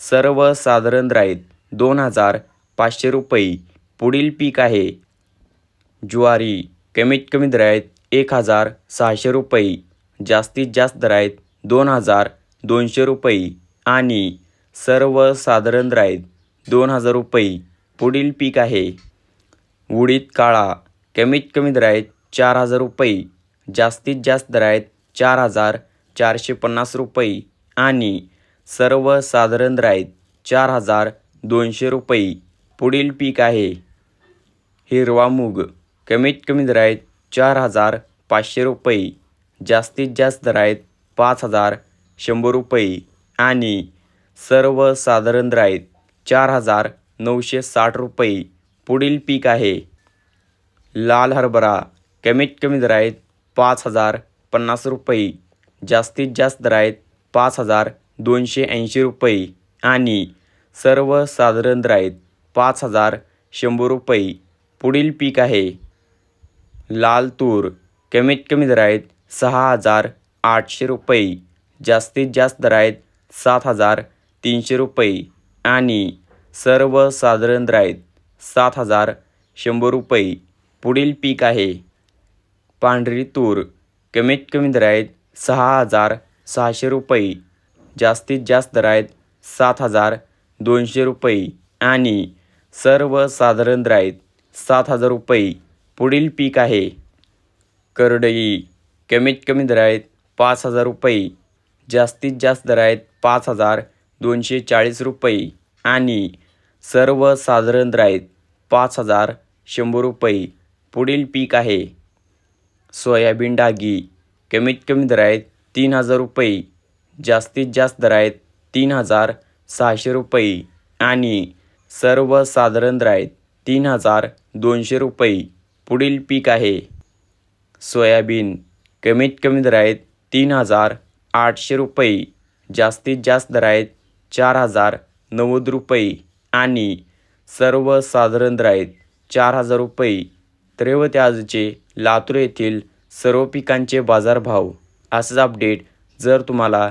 सर्वसाधारण साधारण आहेत दोन हजार पाचशे रुपये. पुढील पीक आहे. ज्वारी. कमीत कमी दर एक हजार सहाशे रुपये. जास्तीत जास्त दरायत दोन हजार दोनशे रुपये. आणि सर्वसाधारण साधारण आहेत दोन हजार रुपये. पुढील पीक आहे. उडीद काळा. कमीत कमी दर चार हजार रुपये. जास्तीत जास्त दरायत चार हजार चारशे पन्नास रुपये. आणि सर्वसाधारण दर चार हजार दोनशे रुपये. पुढील पीक आहे. हिरवा मूग. कमीत कमी दर आहेत चार हजार पाचशे रुपये. जास्तीत जास्त दर आहेत पाच हजार शंभर रुपये. आणि सर्वसाधारण दर चार हजार नऊशे साठ रुपये. पुढील पीक आहे. लाल हरभरा. कमीत कमी दर आहेत पाच हजार पन्नास रुपये. जास्तीत जास्त दर आहेत पाच हजार दोनशे ऐंशी रुपये आणि सर्वसाधारण राईत आहेत पाच हजार शंभर रुपये. पुढील पीक आहे. लाल तूर. कमीत कमी दर आहेत सहा हजार आठशे रुपये. जास्तीत जास्त दर आहेत सात हजार तीनशे रुपये. आणि सर्वसाधारण राईत आहेत सात हजार शंभर रुपये. पुढील पीक आहे. पांढरी तूर. कमीत कमी दर आहेत सहा हजार सहाशे रुपये. जास्तीत जास्त दर आहेत सात हजार दोनशे रुपये आणि सर्वसाधारण दर आहेत सात हजार रुपये पुढील पीक आहे. करडई कमीत कमी दर आहेत पाच हजार रुपये जास्तीत जास्त दर आहेत पाच हजार दोनशे चाळीस रुपये आणि सर्वसाधारण दर आहेत पाच हजार शंभर रुपये पुढील पीक आहे. सोयाबीन डागी कमीत कमी दर आहेत तीन हजार रुपये जास्तीत जास्त दर आहेत तीन हजार सहाशे रुपये आणि सर्वसाधारण दर आहेत तीन हजार दोनशे रुपये पुढील पीक आहे. सोयाबीन कमीत कमी दर आहेत तीन हजार आठशे रुपये जास्तीत जास्त दर आहेत चार हजार नव्वद रुपये आणि सर्वसाधारण दर आहेत चार हजार रुपये. त्रेवते आजचे लातूर येथील सर्व पिकांचे बाजारभाव. असंच अपडेट जर तुम्हाला